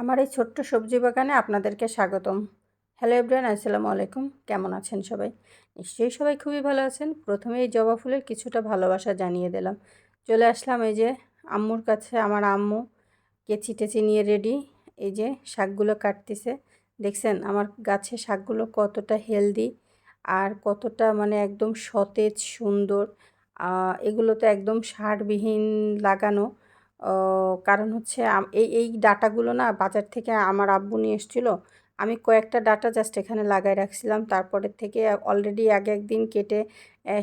আমার এই ছোট্ট সবজি বাগানে আপনাদেরকে স্বাগতম। হ্যালো এভরিয়ান আসসালামু আলাইকুম। কেমন আছেন সবাই? নিশ্চয়ই সবাই খুবই ভালো আছেন। প্রথমে এই জবা ফুলের কিছুটা ভালোবাসা জানিয়ে দিলাম। চলে আসলাম এই যে আম্মুর কাছে, আমার আম্মু কেচি টেচি নিয়ে রেডি। এই যে শাকগুলো কাটতেছে। দেখছেন, আমার গাছে শাকগুলো কতটা হেলদি আর কতটা মানে একদম সতেজ, সুন্দর। এগুলো তো একদম সারবিহীন লাগানো। কারণ হচ্ছে এই এই ডাটাগুলো না বাজার থেকে আমার আব্বু নিয়ে এসেছিল। আমি কয়েকটা ডাটা জাস্ট এখানে লাগাই রাখছিলাম। তারপরের থেকে অলরেডি আগে একদিন কেটে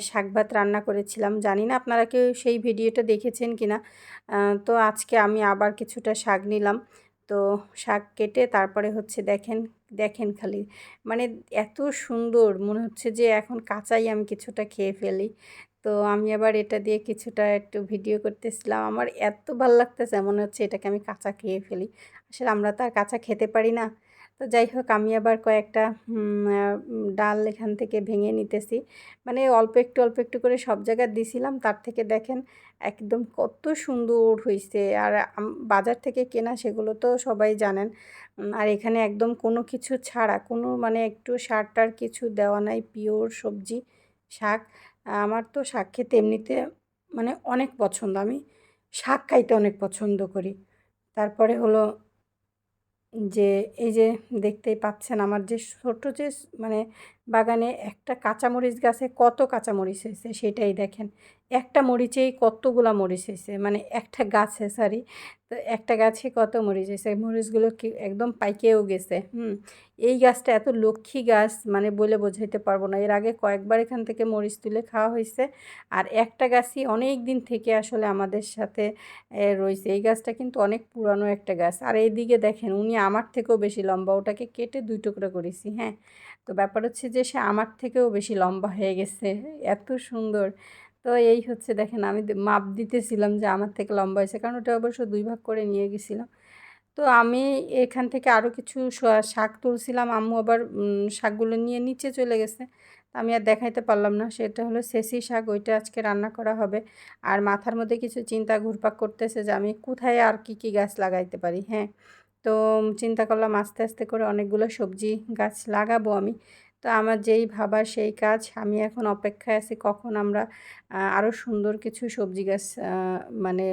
শাক ভাত রান্না করেছিলাম। জানি না আপনারা কেউ সেই ভিডিওটা দেখেছেন কি না তো আজকে আমি আবার কিছুটা শাক নিলাম। তো শাক কেটে তারপরে হচ্ছে দেখেন দেখেন খালি। মানে এত সুন্দর! মনে হচ্ছে যে এখন কাঁচাই আমি কিছুটা খেয়ে ফেলি। তো আমি আবার এটা দিয়ে কিছুটা একটু ভিডিও করতেছিলাম। আমার এত ভালো লাগতেছে, মনে হচ্ছে এটাকে আমি কাঁচা খেয়ে ফেলি। আসলে আমরা তো আর কাঁচা খেতে পারি না। তো যাই হোক, আমি আবার কয়েকটা ডাল এখান থেকে ভেঙে নিতেছি। মানে অল্প একটু অল্প একটু করে সব জায়গায় দিছিলাম। তার থেকে দেখেন একদম কত সুন্দর হয়েছে আর বাজার থেকে কেনা সেগুলো তো সবাই জানেন। আর এখানে একদম কোনো কিছু ছাড়া, কোনো মানে একটু সার টার কিছু দেওয়া নাই, পিওর সবজি, শাক। আমার তো শাক খেতে এমনিতে মানে অনেক পছন্দ। আমি শাক খাইতে অনেক পছন্দ করি। তারপরে হলো যে, এই যে দেখতেই পাচ্ছেন আমার যে ছোটো যে মানে বাগানে একটা কাঁচামরিচ গাছে কত কাঁচামরিচ হয়েছে সেটাই দেখেন। একটা মরিচেই কতগুলা মরিচ হয়েছে মানে একটা গাছে সরি তো একটা গাছে কত মরিচ হয়েছে? মরিচগুলো কি একদম পাইকেও গেছে, হুম? এই গাছটা এত লক্ষ্মী গাছ মানে বলে বোঝাইতে পারব না। এর আগে কয়েকবার এখান থেকে মরিচ তুলে খাওয়া হয়েছে আর একটা গাছই অনেক দিন থেকে আসলে আমাদের সাথে রয়েছে। এই গাছটা কিন্তু অনেক পুরানো একটা গাছ। আর এইদিকে দেখেন, উনি আমার থেকেও বেশি লম্বা, ওটাকে কেটে দুই টুকরো করেছি হ্যাঁ? তো ব্যাপার হচ্ছে যে সে আমার থেকেও বেশি লম্বা হয়ে গেছে, এত সুন্দর। তো এই হচ্ছে দেখেন আমি মাপ দিতেছিলাম যে আমার থেকে লম্বা হয়েছে, কারণ ওটা অবশ্য দুই ভাগ করে নিয়ে গেছিলাম। তো আমি এখান থেকে আরও কিছু শাক তুলছিলাম, আম্মু আবার শাকগুলো নিয়ে নিচে চলে গেছে। আমি আর দেখাইতে পারলাম না, সেটা হলো সেসি শাক, ওইটা আজকে রান্না করা হবে। আর মাথার মধ্যে কিছু চিন্তা ঘুরপাক করতেছে যে আমি কোথায় আর কি কি গাছ লাগাইতে পারি হ্যাঁ? তো চিন্তা করলাম আস্তে আস্তে করে অনেকগুলো সবজি গাছ লাগাবো আমি। তো আমার যেই ভাবা সেই কাজ, আমি এখন অপেক্ষায় আছি কখন আমরা আরও সুন্দর কিছু সবজি গাছ মানে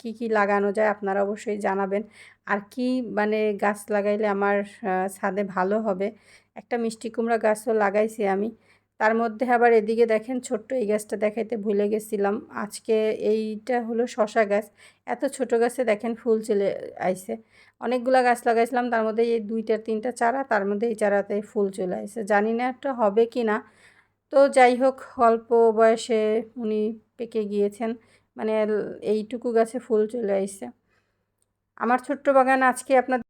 কি কি লাগানো যায় আপনারা অবশ্যই জানাবেন। আর কি মানে গাছ লাগাইলে আমার ছাদে ভালো হবে? একটা মিষ্টি কুমড়া গাছও লাগাইছি আমি। তার মধ্যে আবার এদিকে দেখেন ছোট্ট এই গাছটা দেখাইতে ভুলে গেছিলাম। আজকে এইটা হলো শশা গাছ। এত ছোট গাছে দেখেন ফুল চলে আইছে। অনেকগুলো গাছ লাগাইছিলাম, তার মধ্যে এই দুইটা, তিনটা চারা, তার মধ্যে এই চারাতে ফুল চলে আসে জানি না একটা হবে কি না তো যাই হোক, অল্প বয়সে উনি পেকে গিয়েছেন। মানে এইটুকু গাছে ফুল চলে আসছে আমার ছোট্ট বাগান আজকে আপনার